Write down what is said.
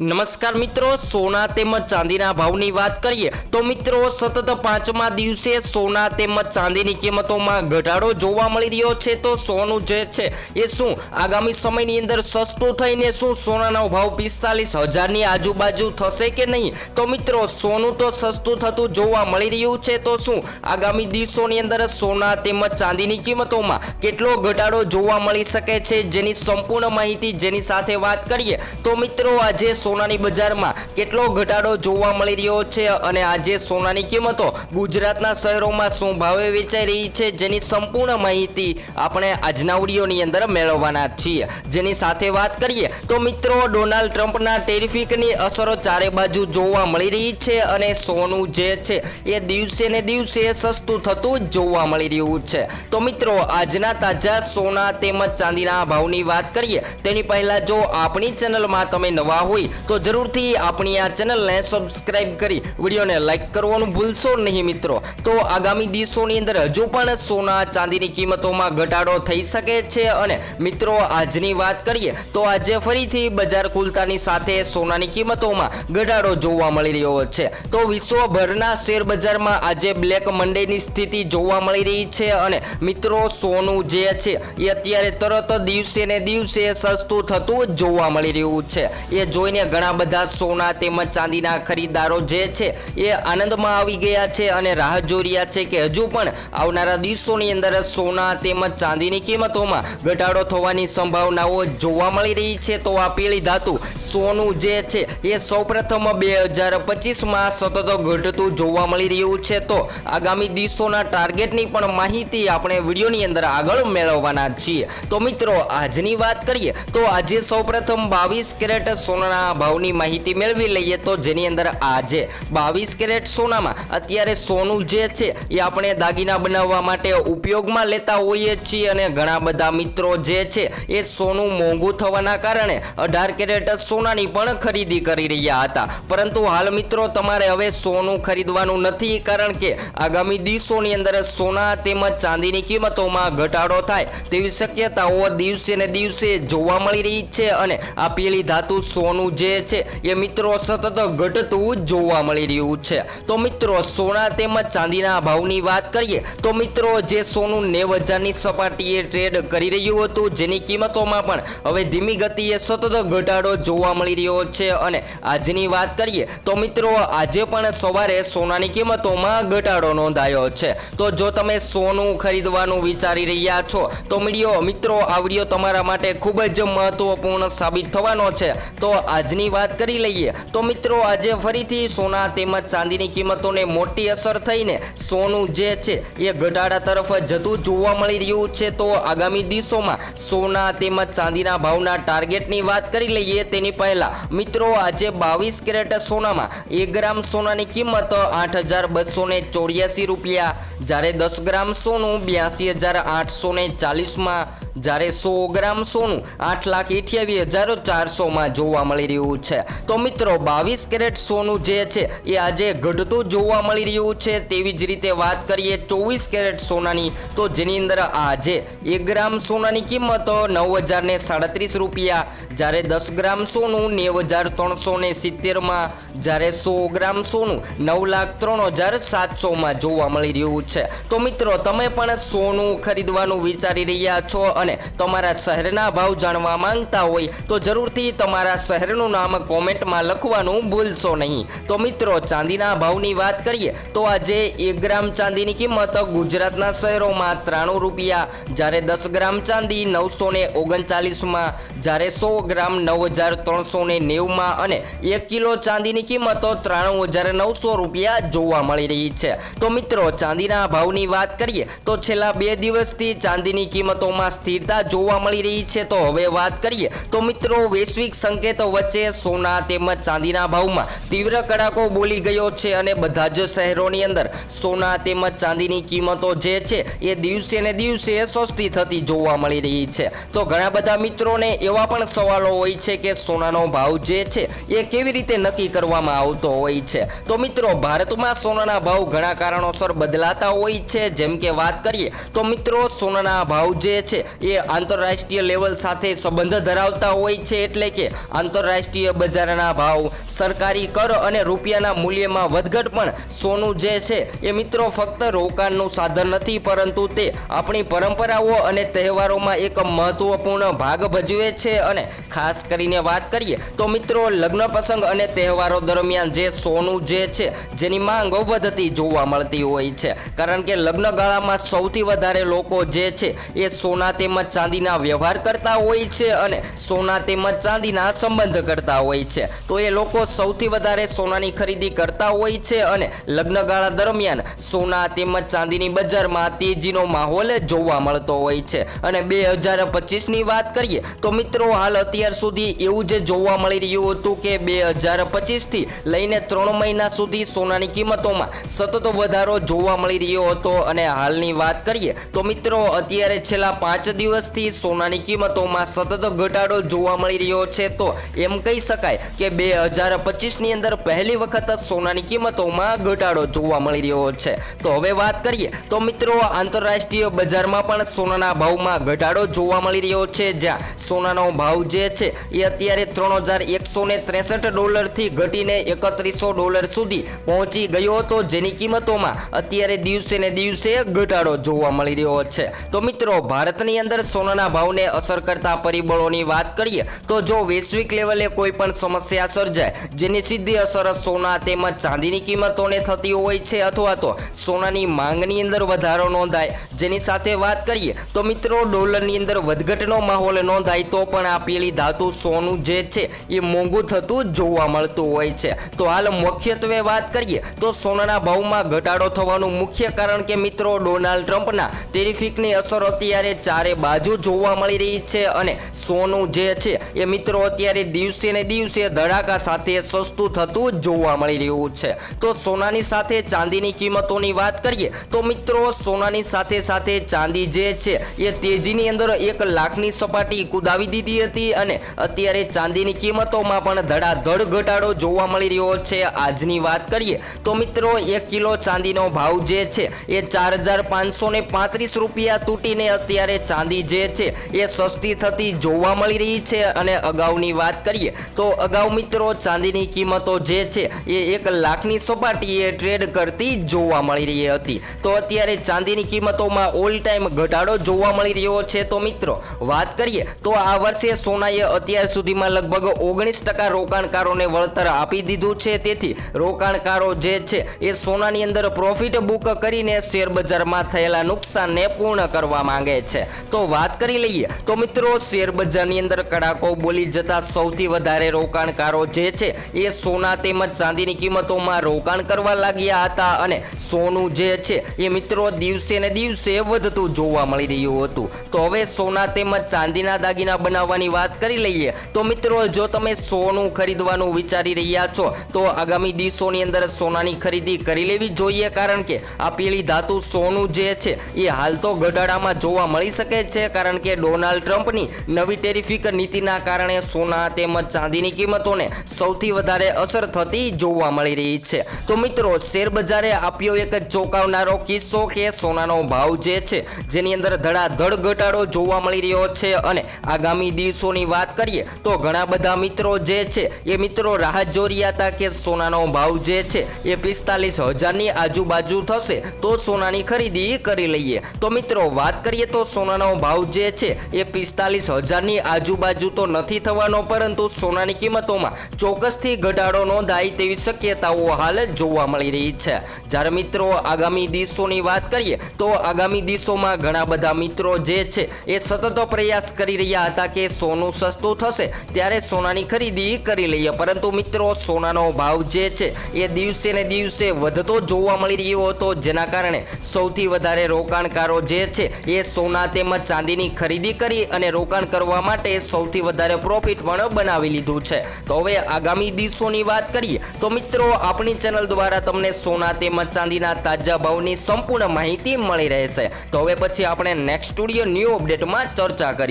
નમસ્કાર મિત્રો, સોના તેમજ ચાંદીના ભાવની વાત કરીએ, તો મિત્રો સતત પાંચમા દિવસે સોના તેમજ ચાંદીની કિંમતોમાં ઘટાડો જોવા મળી રહ્યો છે. તો સોનું જે છે એ શું? આગામી સમયની અંદર સસ્તું થઈને શું સોનાનો ભાવ પિસ્તાલીસ હજારની આજુબાજુ થશે કે નહીં? તો મિત્રો, સોનું તો સસ્તું થતું જોવા મળી રહ્યું છે. તો શું? આગામી દિવસોની અંદર સોના તેમજ ચાંદીની કિંમતોમાં કેટલો ઘટાડો જોવા મળી શકે છે? જેની સંપૂર્ણ માહિતી જેની સાથે વાત કરીએ, તો મિત્રો, આજે સોનાની બજારમાં કેટલો ઘટાડો જોવા મળી રહ્યો છે અને આજે સોનાની કિંમતો ગુજરાતના શહેરોમાં શું ભાવે વેચાઈ રહી છે જેની સંપૂર્ણ માહિતી આપણે આજના ઓડિયોની અંદર મેળવવાના છીએ. જેની સાથે વાત કરીએ તો મિત્રો, ડોનાલ્ડ ટ્રમ્પના ટેરિફિકની અસરો ચારે બાજુ જોવા મળી રહી છે અને સોનું જે છે એ દિવસે ને દિવસે સસ્તું થતું જોવા મળી રહ્યું છે. તો મિત્રો, આજના તાજા સોના તેમજ ચાંદીના ભાવની વાત કરીએ, તેની પહેલા જો આપણી ચેનલમાં તમે નવા હોય તો જરૂરથી આપણી આ ચેનલને સબસ્ક્રાઇબ કરી વિડીયોને લાઇક કરવાનું ભૂલશો નહીં મિત્રો. તો આગામી દિવસોની અંદર હજુ પણ સોના ચાંદીની કિંમતોમાં ઘટાડો થઈ શકે છે અને મિત્રો આજની વાત કરીએ તો આજે ફરીથી બજાર ખુલતાની સાથે સોનાની કિંમતોમાં ઘટાડો જોવા મળી રહ્યો છે. તો વિશ્વભરના શેર બજારમાં આજે બ્લેક મંડેની સ્થિતિ જોવા મળી રહી છે અને મિત્રો સોનું જે છે એ અત્યારે તરત દિવસે ને દિવસે સસ્તું થતું જોવા મળી રહ્યું છે. એ જોઈને ઘણા બધા સોના તેમજ ચાંદીના ખરીદદારો જે છે એ આનંદમાં આવી ગયા છે અને રાહ જોઈ છે કે હજુ પણ આવનારા દિવસોની અંદર સોના તેમજ ચાંદીની કિંમતોમાં ઘટાડો થવાની સંભાવનાઓ જોવા મળી રહી છે. તો આ પીળી ધાતુ સોનું જે છે એ સૌપ્રથમ બે હજાર પચીસમાં સતત ઘટતું જોવા મળી રહ્યું છે. તો આગામી દિવસોના ટાર્ગેટની પણ માહિતી આપણે વિડીયોની અંદર આગળ મેળવવાના છીએ. તો મિત્રો, આજની વાત કરીએ તો આજે સૌપ્રથમ બાવીસ કેરેટ સોનાના ભાવની માહિતી મેળવી લઈએ તો જેની અંદર આજે બાવીસ કેરેટ સોનામાં અત્યારે સોનું જે છે એ આપણે દાગીના બનાવવા માટે ઉપયોગમાં લેતા હોઈએ છીએ અને ઘણા બધા મિત્રો જે છે એ સોનું મોંઘું થવાના કારણે અઢાર કેરેટ સોનાની પણ ખરીદી કરી રહ્યા હતા. પરંતુ હાલ મિત્રો તમારે હવે સોનું ખરીદવાનું નથી કારણ કે આગામી દિવસોની અંદર સોના તેમજ ચાંદીની કિંમતોમાં ઘટાડો થાય તેવી શક્યતાઓ દિવસે ને દિવસે જોવા મળી રહી છે અને આ પીળી ધાતુ સોનું જે છે એ મિત્રો સતત ઘટતું જોવા મળી રહ્યું છે. તો મિત્રો, સોના તેમજ ચાંદીના ભાવની વાત કરીએ, તો મિત્રો જે સોનું નેવ હજારની સપાટીએ ટ્રેડ કરી રહ્યું હતું, જેની કિંમતોમાં પણ હવે ધીમી ગતિએ સતત ઘટાડો જોવા મળી રહ્યો છે. અને આજની વાત કરીએ, તો મિત્રો, આજે પણ સવારે સોનાની કિંમતોમાં ઘટાડો નોંધાયો છે. તો જો તમે સોનું ખરીદવાનું વિચારી રહ્યા છો, તો મીડિયો મિત્રો, આ વીડિયો તમારા માટે ખૂબ જ મહત્વપૂર્ણ સાબિત થવાનો છે. તો આજની વાત કરી લઈએ તો મિત્રો આજે ફરીથી સોના તેમજ ચાંદીની કિંમતોને મોટી અસર થઈને સોનું જે છે એ ઘટાડા તરફ જતું જોવા મળી રહ્યું છે. તો આગામી દિવસોમાં સોના તેમજ ચાંદીના ભાવના ટાર્ગેટની વાત કરી લઈએ તેની પહેલા મિત્રો આજે બાવીસ કેરેટ સોનામાં એક ગ્રામ સોનાની કિંમત આઠ હજાર બસો ને ચોર્યાસી રૂપિયા. જ્યારે દસ ગ્રામ સોનું બ્યાસી હજાર આઠસો ને ચાલીસમાં જ્યારે સો ગ્રામ સોનું આઠ લાખ અઠ્યાવીસ હજાર ચારસોમાં જોવા મળી રહ્યું છે. તો મિત્રો, બાવીસ કેરેટ સોનું જે છે, એ આજે ઘટતું જોવા મળી રહ્યું છે. તેવી જ રીતે વાત કરીએ ચોવીસ કેરેટ સોનાની, તો જેની અંદર આજે એક ગ્રામ સોનાની કિંમત નવ હજાર ને સાડત્રીસ રૂપિયા, જ્યારે દસ ગ્રામ સોનું નેવ હજાર ત્રણસો ને સિત્તેરમાં, જ્યારે સો ગ્રામ સોનું નવ લાખ ત્રણ હજાર સાતસોમાં જોવા મળી રહ્યું છે. તો મિત્રો, તમે પણ સોનું ખરીદવાનું વિચારી રહ્યા છો અને તમારા શહેરના ભાવ જાણવા માંગતા હોય તો જરૂરથી તમારા શહેરનું નામ કોમેન્ટમાં લખવાનું ભૂલશો નહીં. તો મિત્રો, ચાંદીના ભાવની વાત કરીએ તો આજે એક ગ્રામ ચાંદીની કિંમત ગુજરાતના શહેરોમાં ત્રાણું રૂપિયા. જ્યારે દસ ગ્રામ ચાંદી નવસો ને ઓગણચાલીસમાં, જ્યારે સો ગ્રામ નવ હજાર ત્રણસો ને નેવુંમાં અને એક કિલો ચાંદીની કિંમત ત્રાણું હજાર નવસો રૂપિયા જોવા મળી રહી છે. તો મિત્રો, ચાંદીના ભાવની વાત કરીએ તો છેલ્લા બે દિવસથી ચાંદીની કિંમતોમાં સ્થિરતા જોવા મળી રહી છે. તો હવે વાત કરીએ તો મિત્રો વૈશ્વિક સંકેતો વચ્ચે સોના તેમજ ચાંદીના ભાવમાં તીવ્ર કડાકો બોલી ગયો છે અને બધા જ શહેરોની અંદર સોના તેમજ ચાંદીની કિંમતો જે છે એ દિવસે ને દિવસે સસ્તી થતી જોવા મળી રહી છે. તો ઘણા બધા મિત્રોને એવા પણ સવાલો હોય છે કે સોનાનો ભાવ જે છે એ કેવી રીતે નક્કી કરવામાં આવતો હોય છે. તો મિત્રો ભારતમાં સોનાના ભાવ ઘણા કારણોસર બદલાતા હોય છે. જેમ કે વાત કરીએ તો મિત્રો સોનાના ભાવ જે છે એ આંતરરાષ્ટ્રીય લેવલ સાથે સંબંધ ધરાવતા હોય છે એટલે કે આંતરરાષ્ટ્રીય બજારના ભાવ, સરકારી કર અને રૂપિયાના મૂલ્યમાં વધઘટ પણ સોનું જે છે એ મિત્રો ફક્ત રોકાણનું સાધન નથી, પરંતુ તે આપણી પરંપરાઓ અને તહેવારોમાં એક મહત્વપૂર્ણ ભાગ ભજવે છે. અને ખાસ કરીને વાત કરીએ તો મિત્રો લગ્ન પ્રસંગ અને તહેવારો દરમિયાન જે સોનું જે છે જેની માંગ વધતી જોવા મળતી હોય છે. કારણ કે લગ્ન ગાળામાં સૌથી વધારે લોકો જે છે એ સોના તેમજ ચાંદીના વ્યવહાર કરતા હોય છે અને સોના તેમજ ચાંદીના સંબંધ કરતા હોય છે. તો એ લોકો સૌથી વધારે સોનાની ખરીદી કરતા હોય છે અને લગ્નગાળા દરમિયાન સોના તેમજ ચાંદીની બજારમાં તેજીનો માહોલ જોવા મળતો હોય છે. અને બે હજાર પચીસની વાત કરીએ તો મિત્રો હાલ અત્યાર સુધી એવું જે જોવા મળી રહ્યું હતું કે બે હજાર પચીસથી લઈને ત્રણ મહિના સુધી સોનાની કિંમતોમાં સતત વધારો જોવા મળી રહ્યો હતો. અને હાલની વાત કરીએ તો મિત્રો અત્યારે છેલ્લા પાંચ દિવસથી સોનાની કિંમતોમાં સતત ઘટાડો જોવા મળી રહ્યો છે. તો એમ કહી શકાય કે બે હજાર પચીસની અંદર પહેલી વખત સોનાની કિંમતોમાં ઘટાડો જોવા મળી રહ્યો છે. તો હવે વાત કરીએ, તો મિત્રો આંતરરાષ્ટ્રીય બજારમાં પણ સોનાના ભાવમાં ઘટાડો જોવા મળી રહ્યો છે. જ્યાં સોનાનો ભાવ જે છે એ અત્યારે ત્રણ હજાર એકસો ને ત્રેસઠ ડોલરથી ઘટીને એકત્રીસો ડોલર સુધી પહોંચી ગયો હતો. જેની કિંમતોમાં અત્યારે દિવસે ને દિવસે ઘટાડો જોવા મળી રહ્યો છે. તો મિત્રો, ભારતની અંદર સોનાના ભાવને અસર કરતા પરિબળોની વાત કરીએ, તો જો વૈશ્વિક લેવલે કોઈ પણ સમસ્યા સર્જાય, જેની સીધી અસર સોના તેમજ ચાંદીની કિંમતોને થતી હોય છે અથવા તો સોનાની માંગની અંદર વધારો નોંધાય, જેની સાથે વાત કરીએ, તો મિત્રો ડોલરની અંદર વધઘટનો માહોલ નોંધાય, તો પણ આપેલી ધાતુ સોનું જે છે, એ મોંઘું થતું જોવા મળતું હોય છે. તો હાલ મુખ્યત્વે વાત કરીએ, તો સોનાના ભાવમાં ઘટાડો થવાનું મુખ્ય કારણ કે મિત્રો ડોનાલ્ડ ટ્રમ્પના ટેરિફિકની અસર અત્યારે ચારે બાજુ જોવા મળી રહી છે અને સોનું જે છે એ મિત્રો અત્યારે દિવસે ને દિવસે ધડાકા સાથે સસ્તું થતું જોવા મળી રહ્યું છે. તો સોનાની સાથે ચાંદીની કિંમતોની વાત કરીએ તો મિત્રો સોનાની સાથે સાથે ચાંદી જે છે એ તેજીની અંદર એક લાખની સપાટી કુદાવી દીધી હતી અને અત્યારે ચાંદીની કિંમતોમાં પણ ધડાધડ ઘટાડો જોવા મળી રહ્યો છે. આજની વાત કરીએ તો મિત્રો એક કિલો ચાંદીનો ભાવ જે છે એ ચાર હજાર પાંચસો ને પાંત્રીસ રૂપિયા તૂટીને અત્યારે ચાંદી જે છે એ સસ્તી થતી જોવા મળી રહી છે અને અગાઉની વાત કરીએ તો અગાઉ મિત્રો ચાંદીની કિંમતો જે છે એ એક લાખની સપાટીએ ટ્રેડ કરતી જોવા મળી રહી હતી. તો અત્યારે ચાંદીની કિંમતોમાં ઓલ ટાઈમ ઘટાડો જોવા મળી રહ્યો છે. તો મિત્રો વાત કરીએ તો આ વર્ષે સોનાએ અત્યાર સુધીમાં લગભગ ઓગણીસ ટકા રોકાણકારોને વળતર આપી દીધું છે. તેથી રોકાણકારો જે છે એ સોનાની અંદર પ્રોફિટ બુક કરીને શેર બજારમાં થયેલા નુકસાનને પૂર્ણ કરવા માંગે છે. તો વાત કરી લઈએ તો મિત્રો, શેર બજારની અંદર કડાકો બોલી જતા સૌથી વધારે રોકાણકારો જે છે, એ સોના તેમજ ચાંદીની કિંમતોમાં રોકાણ કરવા લાગ્યા હતા અને સોનું જે છે, એ મિત્રો દિવસે ને દિવસે વધતું જોવા મળી રહ્યું હતું. તો હવે સોના તેમજ ચાંદીના દાગીના બનાવવાની વાત કરી લઈએ તો મિત્રો, જો તમે સોનું ખરીદવાનું વિચારી રહ્યા છો, તો આગામી દિવસોની અંદર સોનાની ખરીદી કરી લેવી જોઈએ કારણ કે આ પીળી ધાતુ સોનું જે છે, એ હાલ તો ઘટાડામાં જોવા મળી શકે છે કારણ કે ડોનાલ્ડ ટ્રમ્પની નવી ટેરિફિક નીતિના કારણે સોના તેમજ ચાંદીની કિંમતોને સૌથી વધારે અસર થતી જોવા મળી રહી છે. તો મિત્રો, શેર આપ્યો એક ચોંકાવનારો કિસ્સો કે સોનાનો ભાવ જે છે, જેની અંદર ધડાધડ ઘટાડો જોવા મળી રહ્યો છે અને આગામી દિવસોની વાત કરીએ તો ઘણા બધા મિત્રો જે છે, એ મિત્રો રાહ જોઈ હતા કે સોનાનો ભાવ જે છે, એ પિસ્તાલીસ હજારની આજુબાજુ થશે તો સોનાની ખરીદી કરી લઈએ. તો મિત્રો, વાત કરીએ તો સોનાનો ભાવ જે છે એ પિસ્તાલીસ હજારની આજુબાજુ તો નથી થવાનો, પરંતુ સોનાની કિંમતોમાં ચોક્કસથી ઘટાડો નોંધાય તેવી શક્યતાઓ હાલ જોવા મળી રહી છે. જ્યારે મિત્રો આગામી દિવસોની વાત કરીએ, તો આગામી દિવસોમાં ઘણા બધા મિત્રો જે છે એ સતત પ્રયાસ કરી રહ્યા હતા કે સોનું સસ્તું થશે, ત્યારે સોનાની ખરીદી કરી લઈએ. પરંતુ મિત્રો, સોનાનો ભાવ જે છે એ દિવસે ને દિવસે વધતો જોવા મળી રહ્યો હતો, જેના કારણે સૌથી વધારે રોકાણકારો જે છે એ સોના તેમજ ચાંદીની ખરીદી કરી અને રોકાણ કરવા માટે સૌથી વધારે પ્રોફિટ પણ બનાવી લીધું છે. તો હવે આગામી દિવસોની વાત કરીએ, તો મિત્રો આપણી ચેનલ દ્વારા તમને સોના તેમજ ચાંદીના તાજા ભાવની સંપૂર્ણ માહિતી મળી રહેશે. તો હવે પછી આપણે નેક્સ્ટ સ્ટુડિયો ન્યૂ અપડેટમાં ચર્ચા કરી